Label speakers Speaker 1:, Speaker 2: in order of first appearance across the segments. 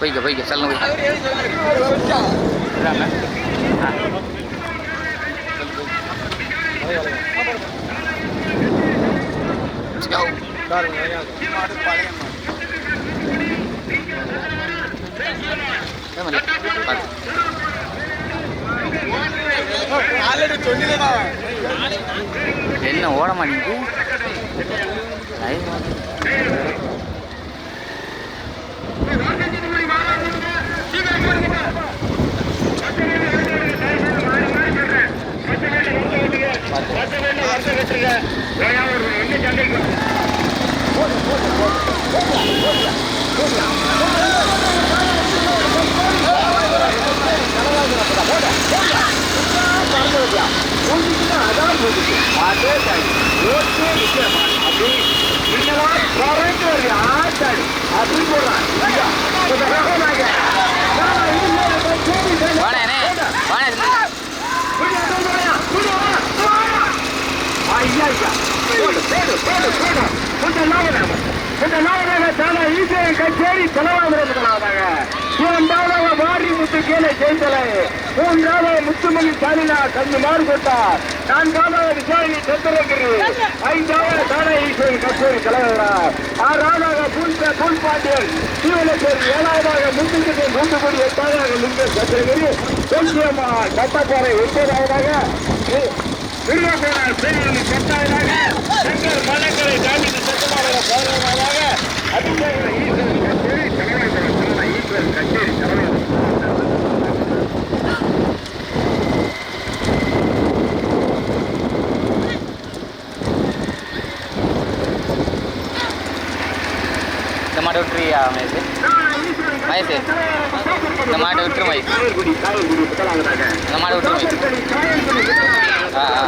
Speaker 1: போய்க்க போய்க்க செல்லம் பாருங்க இதாண்ணே? ஆ. Let's go. கொஞ்சம் பண்ணி? கொஞ்சம் என்ன தானே மாட்டேங்குது லைவ் வாடனே வாடனே
Speaker 2: கச்சேரி செலவாகிறதுனாங்க இரண்டாவது வாரி முத்து கீழே ஜெயித்தலை மூன்றாவது முத்துமணி சாலினா கண்ணு மாறுபட்டார். நான்காவது விசாரணை சந்திரகிரி ஐந்தாவது தானே ஈஸ்வரன் கச்சேரி தலைவரார். ஆறாவதாக பூந்த பூல் பாண்டியன் சீவனச்சேரி ஏழாவதாக முத்துக்குடி மூன்றுபடி எட்டாவதாக லிங்க சந்திரகிரி தொல்சியம்மா சட்டப்பாறை ஒன்பதாவதாக விருதுநகர் பெரியவனி பத்தாவதாக சங்கர் மலக்கரை ஜாமீன் சட்டமாக பதினோராவதாக அபிஷேக ஈஸ்வரன் கச்சேரி தலைவராக ஈஸ்வரன் கச்சேரி தலைவர்
Speaker 1: இந்த மாட்டை விட்டுறியா மயசு மயசு இந்த மாட்டை விட்டுரு மயசு
Speaker 2: காயல்குடி காயல்குடி முதலாவதாக
Speaker 1: இந்த மாட்டை விட்டுரு மயசு
Speaker 2: காயல்குடி காயல்குடி
Speaker 1: ஆ ஆ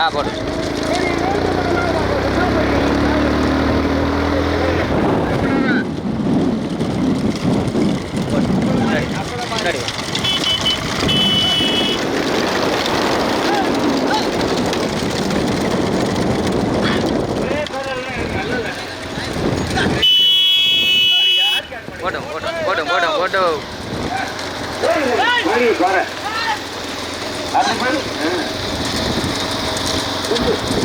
Speaker 1: ஆ போடு போடு. ஆ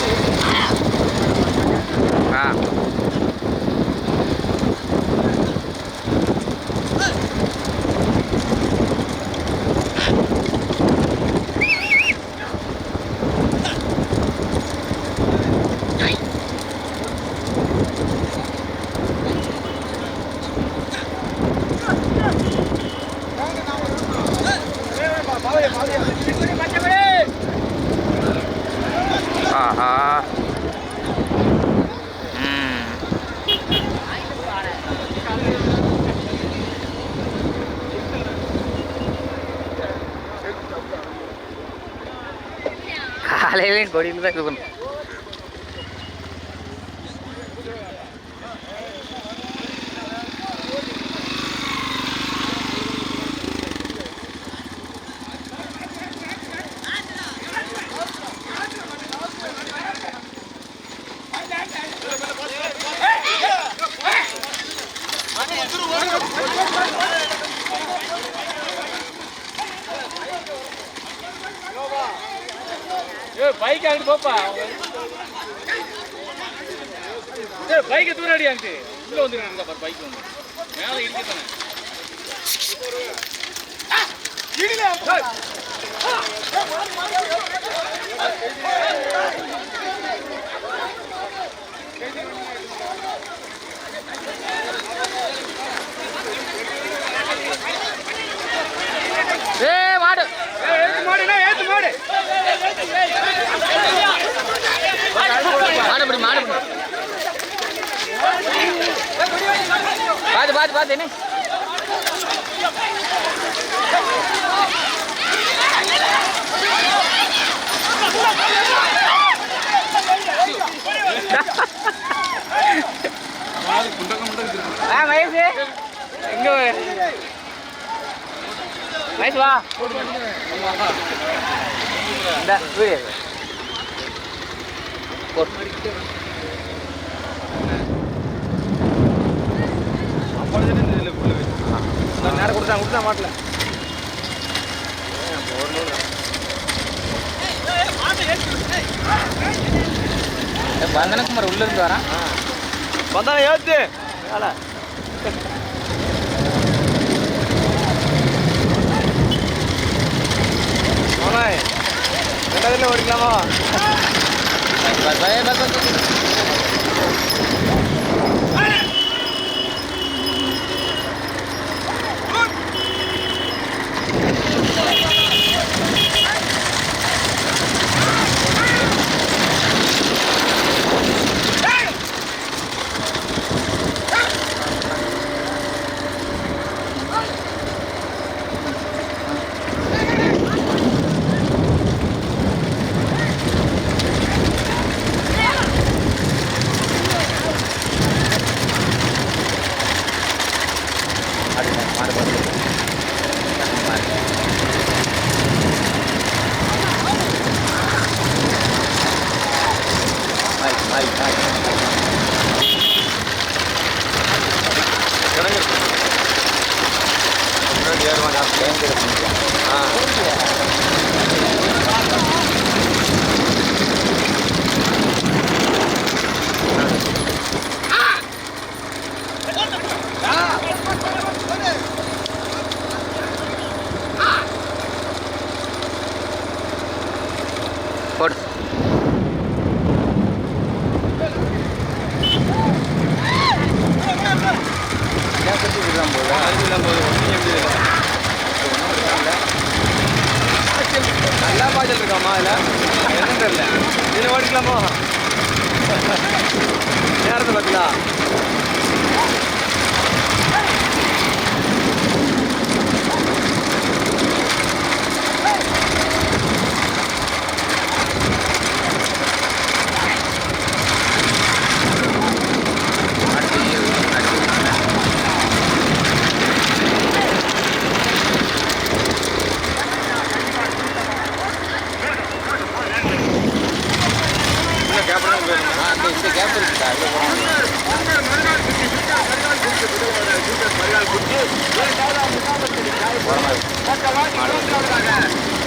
Speaker 1: காலையிலையும் கொடியில் தான் இது பண்ணும்
Speaker 3: பைக் அங்கிட்டு போப்பா. பைக்கை தூராடி அங்கிட்டு உள்ள வந்துருக்கா பாரு பைக் வந்து. மேலே இடிக்கத்தானே
Speaker 1: ஏ மாடு.
Speaker 3: ஏத்து மாடுண்ணா ஏத்து மாடு?
Speaker 1: மாடு பிடி மாடு பிடி பார்த்து பார்த்து பார்த்து என்ன ஆ மகேஷ். எங்க மகேஷ் வா. இந்த வீடியோ
Speaker 3: நேரம் கொடுத்தா கொடுத்தா மாட்டல.
Speaker 1: வந்தனகுமார் உள்ள இருந்து வரான்
Speaker 3: வந்தானே ஏத்து. வேலை. ரெண்டாவதுல ஓடிக்கலாமா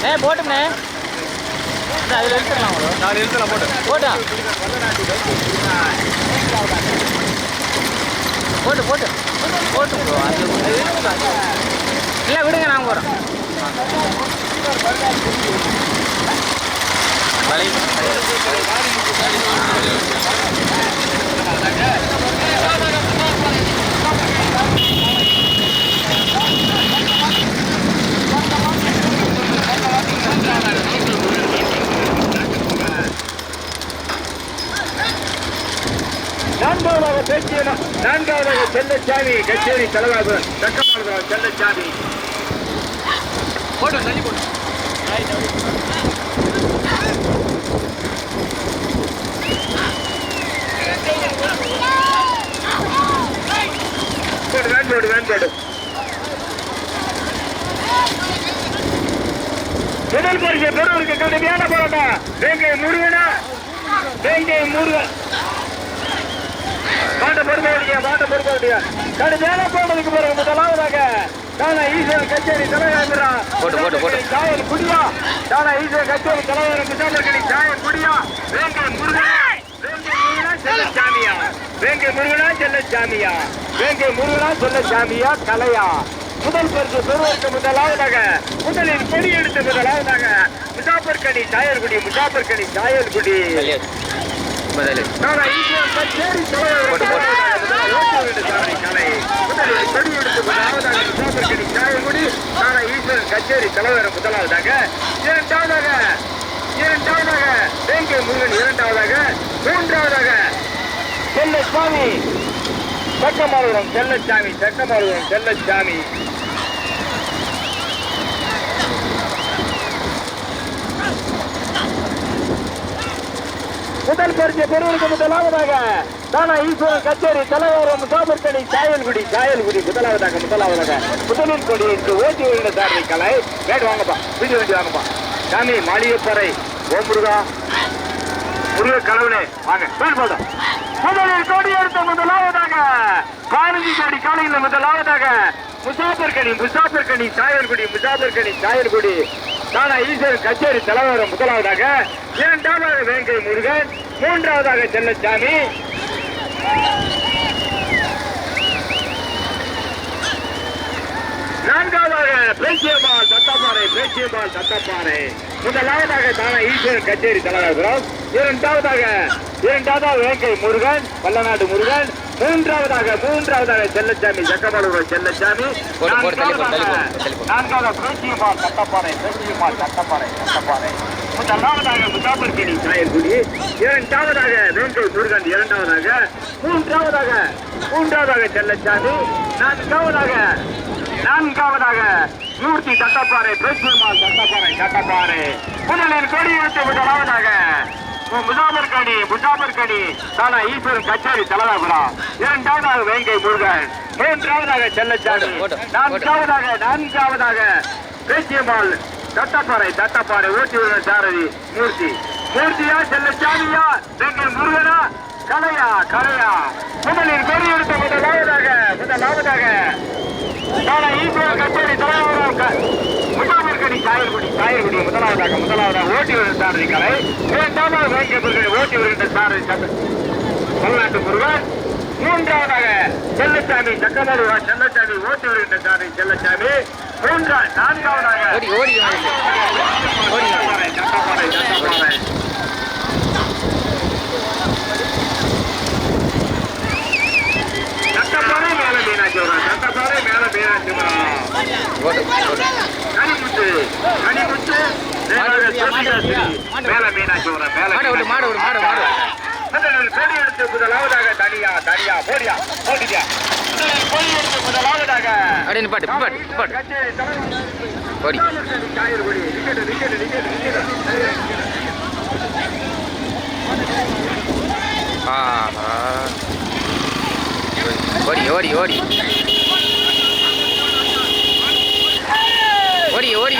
Speaker 1: ஏ போட்டும்ண்ணே. இந்த அதில் எடுத்துடலாம் ஒரு நாலு எழுத்துல போட்டு. போட்டா? போட்டு போட்டு. போட்டு. இல்லை விடுங்க நாங்கள் போகிறோம் வலி.
Speaker 2: பேசிய நான்காவதாக செல்லச்சாமி கச்சேரி தலைவர் சட்டமானவர் செல்லச்சாமி.
Speaker 3: போட்டு தள்ளி போட்டு
Speaker 2: போடு வேண்டோடு வேண்டோடு முதல் பரிசு பெறுவதற்கு கடுமையான போராட்டம். வேங்கை முருகனா வேங்கை முருகன் மாட்ட பொறுப்பவடியா மாட்ட பொறுப்பவடியா கடுமையான போனதுக்கு பிறகு முதலாவதாக தானா ஈஸ்வரன் கச்சேரி தலைவர்
Speaker 1: போட்டு, போட்டு, போட்டு.
Speaker 2: சாயல் குடியா. தானா ஈஸ்வரன் கச்சேரி தலைவர் முசாமர்கனி சாயல் குடியா வேங்கை முருகனா வேங்கை முருகனா செல்லச்சாமியா. வேங்கை முருகனா செல்லச்சாமியா. வேங்கை முருகனா செல்லச்சாமியா கலையா முதல் பரிசு பெறுவதற்கு முதலாவதாக முதலில் கொடி எடுத்த முதலாவதாக முசாபர்கனி சாயல்குடி முசாபர்கனி சாயல்குடி முதலில். கச்சேரி தலைவர் முதலாவதாக இரண்டாவதாக இரண்டாவதாக வேங்கை முருகன் இரண்டாவதாக மூன்றாவதாக செல்லசாமி சுவாமி சக்கமாலுரம் செல்லச்சாமி சக்கமாலுரம் செல்லச்சாமி முதல் பரிசு பெறுவதற்கு முதலாவதாக தானா ஈஸ்வரன் கச்சேரி தலைவர் முசாபர்கனி சாயல்குடி சாயல்குடி முதலாவதாக முதலாவதாக முதலில் கொடி என்று ஓட்டி வருகிற சாரதி கலை. வேடு வாங்கப்பா வீடு வண்டி வாங்கப்பா. சாமி மாளிகைப்பறை ஓம் முருகா. முருக கடவுளே வாங்க போதும் முதலில் கொடி எடுத்த முதலாவதாக பதினஞ்சு கோடி காலையில் முதலாவதாக முசாபர்கனி முசாபர்கனி சாயல்குடி முசாபர்கனி சாயல்குடி. தானா ஈஸ்வரன் கச்சேரி தலைவர் முதலாவதாக இரண்டாவதாக வேங்கை முருகன் மூன்றாவதாக செல்லச்சாமி. நான்காவதாக பேச்சியம்மாள் தத்தப்பாறை பேச்சியம்மாள் தத்தப்பாறை. முதலாவதாக தானா ஈஸ்வரன் கச்சேரி தலைவர் இரண்டாவதாக இரண்டாவதாக வேங்கை முருகன் பல்லநாடு முருகன் மூன்றாவதாக மூன்றாவதாக செல்லச்சாமி சக்கமலூர் செல்லச்சாமி. நான்காவதாக பேச்சியம்மாள் தத்தப்பாறை பேச்சியம்மாள் தத்தப்பாறை தத்தப்பாறை முதலாவதாக முசாபர்கிணி சாயல்குடி. இரண்டாவதாக வேங்கை முருகன் இரண்டாவதாக. மூன்றாவதாக மூன்றாவதாக செல்லச்சாமி. நான்காவதாக நான்காவதாக மூர்த்தி தட்டப்பாறை பேச்சியம்மாள் தட்டப்பாறை தட்டப்பாறை முதலில் கொடி எடுத்து முதலாவதாக முசாபர் கணி முசாபர் கணி தானா ஈஸ்வரன் கச்சேரி தலைவரா இரண்டாவதாக வேங்கை முருகன் மூன்றாவதாக செல்லச்சாமி நான்காவதாக நான்காவதாக பேச்சியம்மாள் தட்டப்பாறை தட்டப்பாறை ஊட்டி உள்ள சாரதி மூர்த்தி. மூர்த்தியா செல்லச்சாமியா வேங்கை முருகனா? கலையா கலையா. முதலில் கொடி எடுத்த முதலாவதாக முதலாவதாக நாளை ஈஸ்வரர் கச்சேரி தலைவரம் முட்டாமர்கனி சாயல்குடி சாயல்குடி முதலாவதாக முதலாவதாக ஓட்டி வருகிற சாரதி கலை இரண்டாவது வேங்கப்பர்கள் ஓட்டி வருகின்ற சாரதி தமிழ்நாட்டு முருகன். மூன்றாவதாக செல்லச்சாமி சக்கமருவா செல்லச்சாமி ஓட்டி வருகின்ற சாரதி செல்லச்சாமி. மூன்றா நான்காவதாக
Speaker 1: ஓடி ஓடி
Speaker 2: சட்டப்பாறை, மேல மீனாட்சி சட்டப்பாறை மேல மீனாட்சி முதலாவதாக தனியா தனியா போடியா போடியா முதலாவதாக
Speaker 1: நிப்பாட்டு நிப்பாட்டு. நிப்பாட்டு ஆஹா. ஓடி ஓடி ஓடி. ஓடி ஓடி